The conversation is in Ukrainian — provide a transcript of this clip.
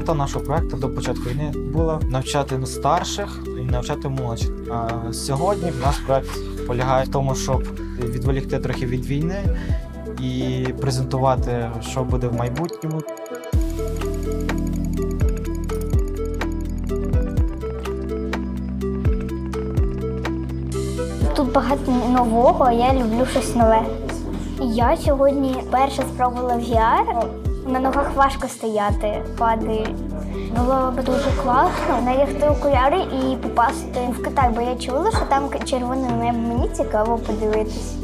Мета нашого проекту до початку війни була навчати старших і навчати молодь. А сьогодні наш проект полягає в тому, щоб відволікти трохи від війни і презентувати, що буде в майбутньому. Тут багато нового, я люблю щось нове. Я сьогодні перше спробувала VR. На ногах важко стояти, падає. Було б дуже класно надягти окуляри і попасти в Китай, бо я чула, що там червоне. Мені цікаво подивитись.